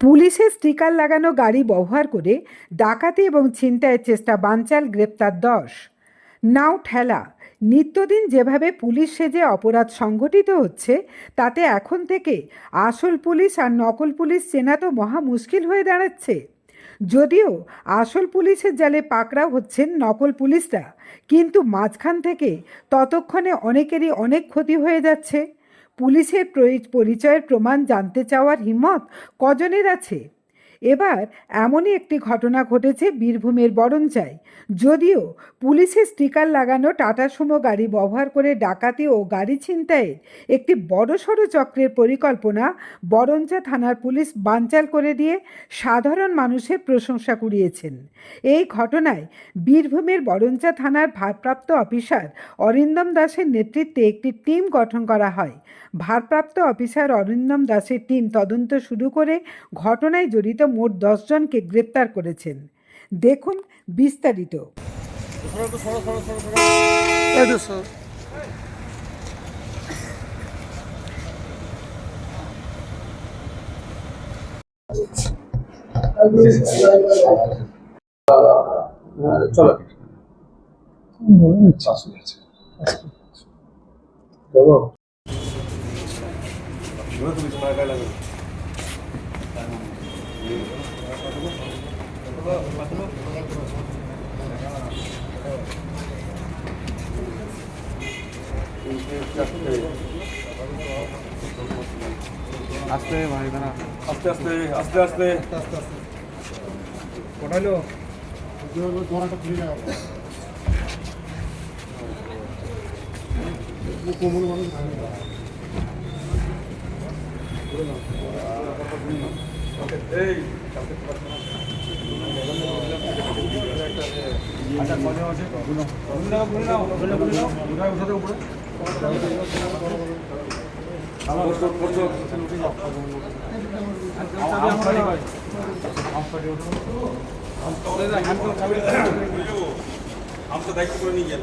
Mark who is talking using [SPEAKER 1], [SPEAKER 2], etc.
[SPEAKER 1] পুলিশের স্টিকার লাগানো গাড়ি ব্যবহার করে ডাকাতি এবং ছিনতাইয়ের চেষ্টা বানচাল গ্রেপ্তার দশ। নাও ঠেলা, নিত্যদিন যেভাবে পুলিশ সেজে অপরাধ সংঘটিত হচ্ছে, তাতে এখন থেকে আসল পুলিশ আর নকল পুলিশ চেনা তো মহা মুশকিল হয়ে দাঁড়াচ্ছে। যদিও আসল পুলিশের জালে পাকড়াও হচ্ছেন নকল পুলিশরা, কিন্তু মাঝখান থেকে ততক্ষণে অনেকেরই অনেক ক্ষতি হয়ে যাচ্ছে। পুলিশের পরিচয়ের প্রমাণ জানতে চাওয়ার হিম্মত কজনের আছে? এবার এমনই একটি ঘটনা ঘটেছে বীরভূমের বরঞ্চায় যদিও পুলিশের স্টিকার লাগানো টাটা সুমো গাড়ি ব্যবহার করে ডাকাতি ও গাড়ি ছিনতাইয়ের একটি বড়সড় চক্রের পরিকল্পনা বরঞ্চা থানার পুলিশ বানচাল করে দিয়ে সাধারণ মানুষের প্রশংসা কুড়িয়েছেন। এই ঘটনায় বীরভূমের বরঞ্চা থানার ভারপ্রাপ্ত অফিসার অরিন্দম দাসের নেতৃত্বে একটি টিম গঠন করা হয়। ভারপ্রাপ্ত অফিসার অরিন্দম দাসের টিম তদন্ত শুরু করে ঘটনায় জড়িত মোট দশজনকে গ্রেপ্তার করেছেন। দেখুন বিস্তারিত।
[SPEAKER 2] চলো।
[SPEAKER 3] আস্তে ভাই দাঁড়া।
[SPEAKER 2] আস্তে আস্তে আস্তে আস্তে।
[SPEAKER 3] কোটাইলো কজন আছে গুলো গুলো গুলো নাও
[SPEAKER 2] আমি তো দায়িত্ব করে নিয়ে গেল